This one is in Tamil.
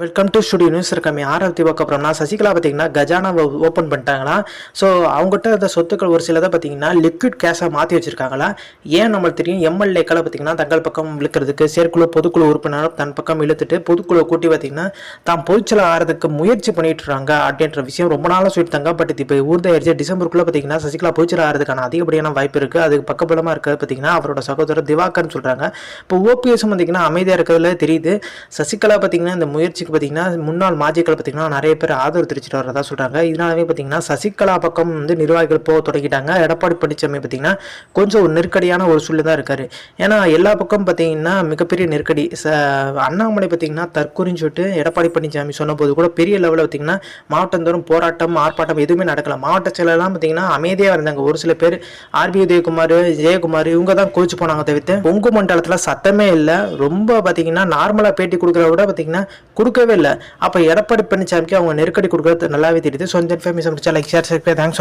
வெல்கம் டு ஸ்டுடியோ நியூஸ் இருக்கமே ஆரத்தி பார்க்க சசிகலா பார்த்தீங்கன்னா கஜானாவை ஓப்பன் பண்ணிட்டாங்களா? ஸோ அவங்ககிட்ட இருந்த சொத்துக்கள் ஒரு சிலதை பார்த்தீங்கன்னா லிக்விட் கேஷாக மாற்றி வச்சிருக்காங்களா? ஏன் நம்மளுக்கு தெரியும்? எம்எல்ஏக்களை பார்த்தீங்கன்னா தங்கள் பக்கம் இழுக்கிறதுக்கு செயற்குழு பொதுக்குழு உறுப்பினர் தன் பக்கம் இழுத்துட்டு பொதுக்குழு கூட்டி பார்த்தீங்கன்னா தான் பொதுச்சல ஆகிறதுக்கு முயற்சி பண்ணிட்டு இருக்காங்க அப்படின்ற விஷயம் ரொம்ப நாளாக சொல்லிட்டாங்க பட் இப்போ ஊர்தாயிருச்சு டிசம்பருக்குள்ளே பார்த்தீங்கன்னா சசிகலா பொதுச்சல ஆகிறதுக்கான அதிகப்படியான வாய்ப்பு இருக்குது அதுக்கு பக்கபலமாக இருக்கிறது பார்த்தீங்கன்னா அவரோட சகோதரர் திவாகர்னு சொல்கிறாங்க இப்போ ஓபிஎஸும் பார்த்தீங்கன்னா அமைதியாக இருக்கிறதுல தெரியுது. சசிகலா பார்த்தீங்கன்னா இந்த முயற்சி கட்சிக்கு பார்த்தீங்கன்னா முன்னாள் மாஜிக்கள் பார்த்தீங்கன்னா நிறைய பேர் ஆதரவு தெரிவிச்சிட்டு வரதா சொல்கிறாங்க இதனாலவே பார்த்தீங்கன்னா சசிகலா பக்கம் வந்து நிர்வாகிகள் போக தொடங்கிட்டாங்க. எடப்பாடி பழனிசாமி பார்த்தீங்கன்னா கொஞ்சம் ஒரு நெருக்கடியான ஒரு சூழ்நிலை தான் இருக்காரு. ஏன்னா எல்லா பக்கம் பார்த்தீங்கன்னா மிகப்பெரிய நெருக்கடி. ச அண்ணாமலை பார்த்தீங்கன்னா தற்கொலைன்னு சொல்லிட்டு எடப்பாடி பழனிசாமி சொன்னபோது கூட பெரிய லெவலில் பார்த்தீங்கன்னா மாவட்டந்தோறும் போராட்டம் ஆர்ப்பாட்டம் எதுவுமே நடக்கல. மாவட்ட செயலெல்லாம் பார்த்தீங்கன்னா அமைதியாக இருந்தாங்க. ஒரு சில பேர் ஆர்பி உதயகுமார் ஜெயக்குமார் இவங்க தான் கோச்சு போனாங்க தவிர்த்து பொங்கு மண்டலத்தில் சத்தமே இல்லை. ரொம்ப பார்த்தீங்கன்னா நார்மலாக பேட்டி கொடுக்குறத விட பார்த்தீங்கன்னா கொடுக்கவே இல்லை. அப்போ எடப்பாடி பழனிசாமிக்கு அவங்க நெருக்கடி கொடுக்குறது நல்லாவே தெரியுது. ஸோ இந்த இன்ஃபர்மேஷன் முடிச்சா லைக் ஷேர் தேங்க்ஸ்